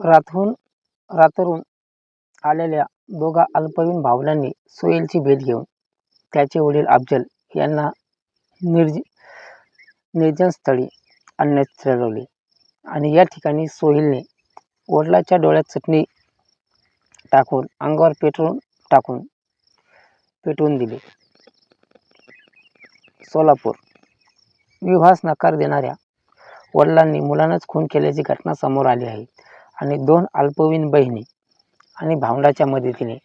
रातहून रातरून आलेल्या दोघा अल्पवयीन भावंडांनी सोहेलची भेट घेऊन त्याचे वडील अफजल यांना निर्ज निर्जनस्थळी आणण्यास ठरवले आणि या ठिकाणी सोहेलने वडिलांच्या डोळ्यात चटणी टाकून अंगावर पेटवून टाकून पेटवून दिले. सोलापूर विवाहास नकार देणाऱ्या वडिलांनी मुलांनाच खून केल्याची घटना समोर आली आहे. आणि दोन अल्पवयीन बहिणी आणि भावंडाच्या मदतीने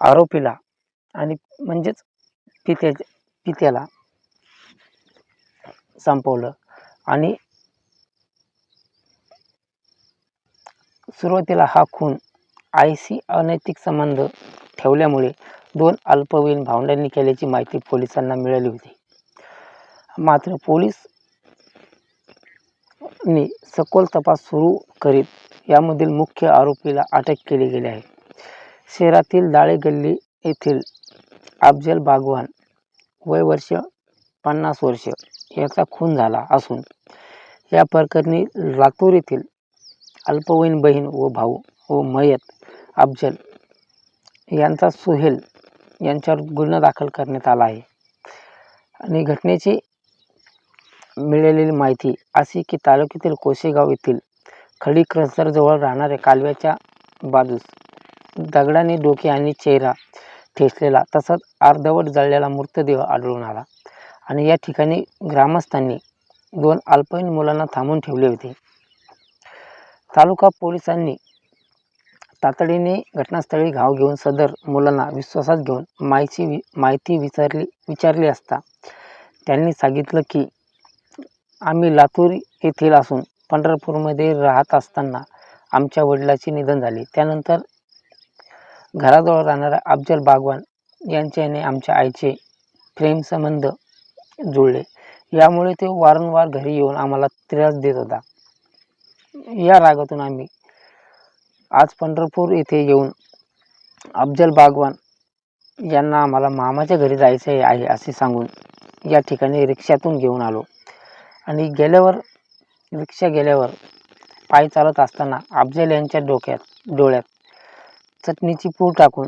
आरोपीला आणि म्हणजेच पित्या पित्याला संपवलं. आणि सुरुवातीला हा खून आईशी अनैतिक संबंध ठेवल्यामुळे दोन अल्पवयीन भावंडांनी केल्याची माहिती पोलिसांना मिळाली होती. मात्र पोलीस नी सखोल तपास सुरू करीत यामधील मुख्य आरोपीला अटक केली गेली आहे. शहरातील दाळे गल्ली येथील अफजल बागवान वय वर्ष पन्नास वर्ष याचा खून झाला असून या प्रकरणी लातूर येथील अल्पवयीन बहीण व भाऊ व मयत अफजल यांचा सुहेल यांच्यावर गुन्हा दाखल करण्यात आला आहे. आणि घटनेची मिळालेली माहिती अशी की तालुक्यातील कोसेगाव येथील खडी क्रसरजवळ राहणाऱ्या कालव्याच्या बाजूस. दगडाने डोके आणि चेहरा ठेचलेला तसंच अर्धवट जळलेला मृतदेह आढळून आला. आणि या ठिकाणी ग्रामस्थांनी दोन अल्पवयीन मुलांना थांबून ठेवले होते. तालुका पोलिसांनी तातडीने घटनास्थळी घाव घेऊन सदर मुलांना विश्वासात घेऊन माहिती वि माहिती विचारली विचारली असता त्यांनी सांगितलं की आम्ही लातूर येथील असून पंढरपूरमध्ये राहत असताना आमच्या वडिलाचे निधन झाले. त्यानंतर घराजवळ राहणाऱ्या अफजल बागवान यांच्याने आमच्या आईचे प्रेमसंबंध जुळले. यामुळे ते वारंवार घरी येऊन आम्हाला त्रास देत होता. या रागातून आम्ही आज पंढरपूर येथे येऊन अफजल बागवान यांना आम्हाला मामाच्या घरी जायचे आहे असे सांगून या ठिकाणी रिक्षातून घेऊन आलो. आणि गेल्यावर रिक्षा गेल्यावर पायी चालत असताना अफजल यांच्या डोक्यात डोळ्यात चटणीची पूड टाकून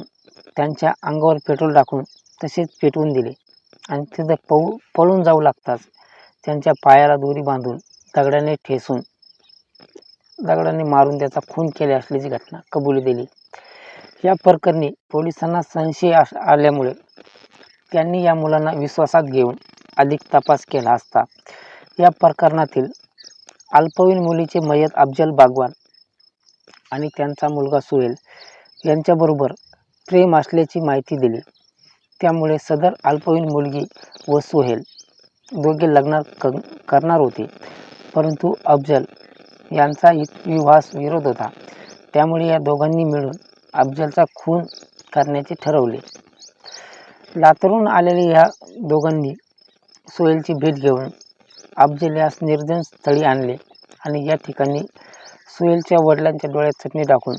त्यांच्या अंगावर पेट्रोल टाकून तसेच पेटवून दिले. आणि तिथं पळू पळून जाऊ लागताच त्यांच्या पायाला दोरी बांधून दगडाने ठेसून दगडाने मारून त्याचा खून केले असल्याची घटना कबुली दिली. या प्रकरणी पोलिसांना संशय आल्यामुळे त्यांनी या मुलांना विश्वासात घेऊन अधिक तपास केला असता. या प्रकरणातील अल्पवयीन मुलीचे मयत अफजल बागवान आणि त्यांचा मुलगा सुहेल यांच्याबरोबर प्रेम असल्याची माहिती दिली. त्यामुळे सदर अल्पवयीन मुलगी व सुहेल दोघे लग्न क करणार होते. परंतु अफजल यांचा विवाहास विरोध होता. त्यामुळे या दोघांनी मिळून अफजलचा खून करण्याचे ठरवले. लातरून आलेल्या या दोघांनी सोहेलची भेट घेऊन अफजल निर्जन स्थळी आणले आणि या ठिकाणी सुहेलच्या वडिलांच्या डोळ्यात चटणी टाकून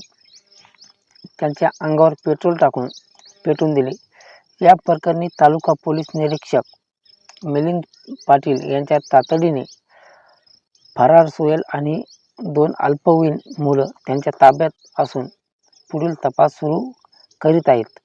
त्यांच्या अंगावर पेट्रोल टाकून पेटवून दिले. या प्रकरणी तालुका पोलीस निरीक्षक मिलिंद पाटील यांच्या तातडीने फरार सोहेल आणि दोन अल्पवयीन मुलं त्यांच्या ताब्यात असून पुढील तपास सुरू करीत आहेत.